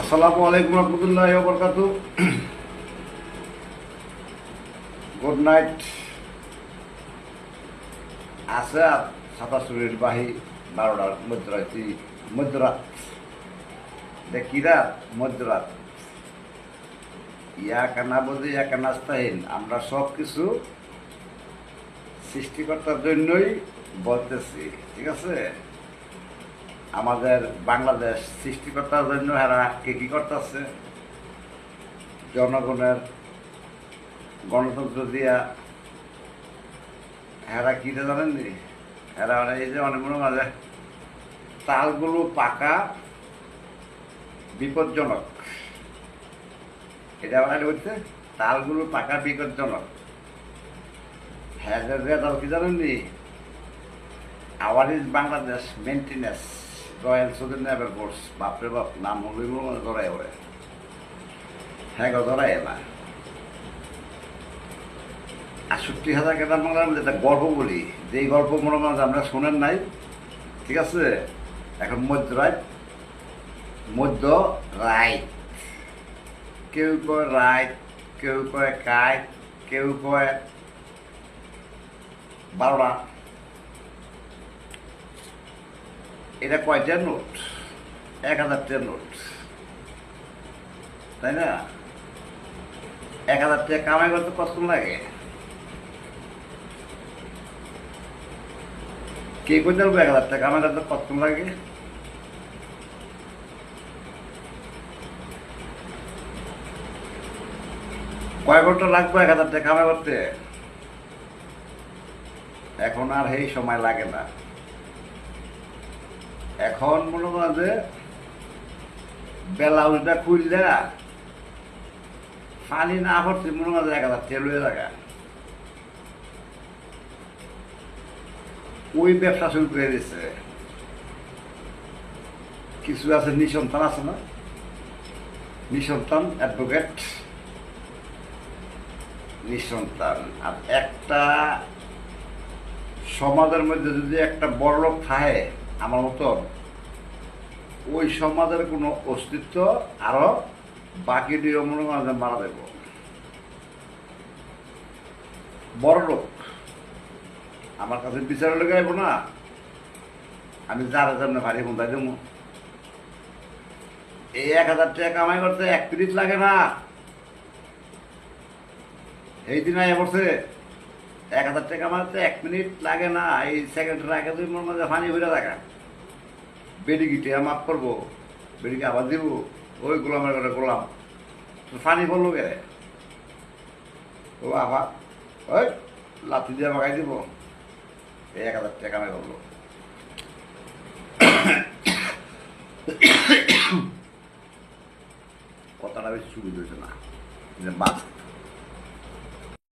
আসসালামু আলাইকুম রহমতুল্লাহ বরকাত। গুড নাইট আছে আর সাতাশুরির বাহি বারোটার মধ্যরাত্রি মধ্যরাত। দেখি রাত মধ্যরাত। ইয়া কানা বোঝে ইয়া কানাস্তাহীন আমরা সব কিছু সৃষ্টিকর্তার জন্যই বলতেছি, ঠিক আছে? আমাদের বাংলাদেশ সৃষ্টিকর্তার জন্য এরা কে কি করতেছে? জনগণের গণতন্ত্র দিয়া হেরা কিটা জানেন নি? হেরা মানে এই যে অনেক মনে মাঝে তালগুলো পাকা, বিপজ্জনক। এটা মানে হচ্ছে তালগুলো পাকা, বিপজ্জনক। হ্যাঁ কি জানেন নি? Our is Bangladesh maintenance royal sudden never force, বাপরে বাপ, নাম হলিব মানে ধরাই ওরে। হ্যাঁ গো ধরাই না। আটষট্টি হাজার কেনা বাংলার মধ্যে একটা গল্প বলি। যেই গল্প মনে করেন আমরা শোনেন নাই, ঠিক আছে? এখন মধ্য রায়, মধ্য রাইট কেউ কয় রাইট কেউ কয় কাইট কেউ কয় বারোটা। এটা কয়টার নোট? এক হাজারটার নোট। তাই না? এক হাজার টাকা কামাই করতে কষ্ট লাগে? কে করতে পারব এক হাজার টাকা কামাই করতে কষ্ট লাগে? কয় ঘণ্টা লাগবে এক হাজার টাকা কামাই করতে? এখন আর এই সময় লাগে না। এখন মনে করেন যে ব্লাউজটা খুললে পানি না ভরতে মনে করেন এক হাজার তেল হয়ে থাকা ওই ব্যবসা শুরু করে দিচ্ছে কিছু আছে, নিঃসন্তান আছে না? নিঃসন্তান অ্যাডভোকেট নিঃসন্তান। আর একটা সমাজের মধ্যে যদি একটা বড় লোক থাকে আমার মতন ওই সমাজের কোনো অস্তিত্ব আরও বাকি মাঝে মারা দেব। বড় লোক। আমার কাছে বিচার লেগে আইব না। আমি যারা সামনে ভারী মন্দাই দেবো। এই এক হাজার টাকা কামাই করতে এক লাগে না। এই দিন আয় বসে এক হাজার টাকা মারতে এক মিনিট লাগে না, এই সেকেন্ডের আগে দুই মন মাঝে পানি ভরে থাকা। বেডি গিটে মাফ করব বেডিকে আবার দিব, ওই গোলামের করে গোলাম। ফানি পড়ল গে ও আবার ওই লাঠি দিয়ে মাখাই দিব। এক হাজার টাকা আমি করল কথাটা বেশি সুবিধা হয়েছে না। বাস